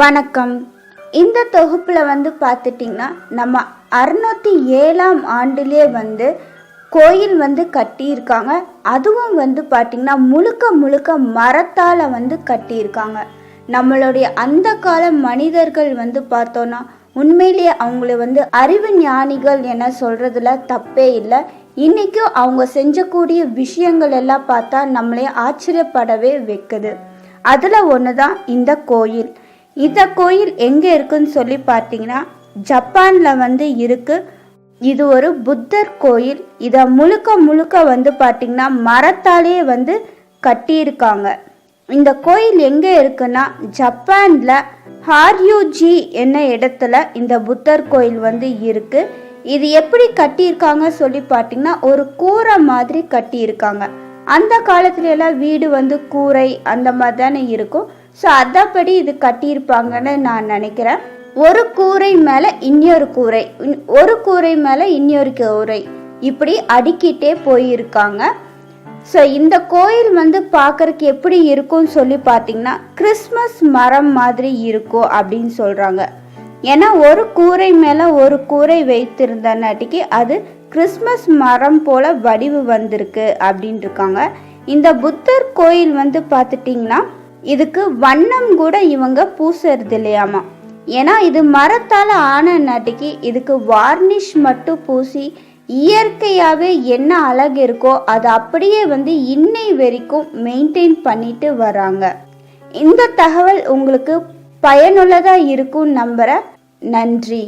வணக்கம். இந்த தொகுப்பில் வந்து பார்த்துட்டிங்கன்னா நம்ம அறுநூத்தி ஏழாம் ஆண்டுலேயே வந்து கோயில் வந்து கட்டியிருக்காங்க. அதுவும் வந்து பார்த்திங்கன்னா முழுக்க முழுக்க மரத்தால் வந்து கட்டியிருக்காங்க. நம்மளுடைய அந்த கால மனிதர்கள் வந்து பார்த்தோன்னா உண்மையிலேயே அவங்கள வந்து அறிவு ஞானிகள் என சொல்கிறதுல தப்பே இல்லை. இன்றைக்கும் அவங்க செஞ்சக்கூடிய விஷயங்கள் எல்லாம் பார்த்தா நம்மளே ஆச்சரியப்படவே வைக்குது. அதில் ஒன்று தான் இந்த கோயில். இந்த கோயில் எங்கே இருக்குன்னு சொல்லி பார்த்தீங்கன்னா ஜப்பானில் வந்து இருக்குது இது ஒரு புத்தர் கோயில். இதை முழுக்க முழுக்க வந்து பார்த்தீங்கன்னா மரத்தாலே வந்து கட்டியிருக்காங்க. இந்த கோயில் எங்கே இருக்குன்னா ஜப்பானில் ஹார்யூஜி என்ன இடத்துல இந்த புத்தர் கோயில் வந்து இருக்குது இது எப்படி கட்டியிருக்காங்க சொல்லி பார்த்தீங்கன்னா ஒரு கூரை மாதிரி கட்டியிருக்காங்க. அந்த காலத்துல எல்லாம் வீடு வந்து கூரை அந்த மாதிரி தானே இருக்கும். ஸோ அதப்படி இது கட்டியிருப்பாங்கன்னு நான் நினைக்கிறேன். ஒரு கூரை மேலே இன்னொரு கூரை ஒரு கூரை மேலே இன்னொரு கூரை இப்படி அடுக்கிட்டே போயிருக்காங்க. ஸோ இந்த கோயில் வந்து பார்க்கறதுக்கு எப்படி இருக்கும்னு சொல்லி பார்த்தீங்கன்னா கிறிஸ்மஸ் மரம் மாதிரி இருக்கும் அப்படின்னு சொல்கிறாங்க ஏன்னா ஒரு கூரை மேலே ஒரு கூரை வைத்திருந்தனாட்டிக்கு அது கிறிஸ்மஸ் மரம் போல வடிவு வந்திருக்கு அப்படின்னு இருக்காங்க. இந்த புத்தர் கோயில் வந்து பார்த்துட்டிங்கன்னா இதுக்கு வண்ணம் கூட இவங்க பூசுறது இல்லையாமா ஏன்னா இது மரத்தால் ஆன நாட்டிக்கு இதுக்கு வார்னிஷ் மட்டும் பூசி இயற்கையாகவே என்ன அழகு இருக்கோ அது அப்படியே வந்து இன்னை வரைக்கும் மெயின்டைன் பண்ணிட்டு வராங்க. இந்த தகவல் உங்களுக்கு பயனுள்ளதாக இருக்கும் நம்புகிறேன் நன்றி.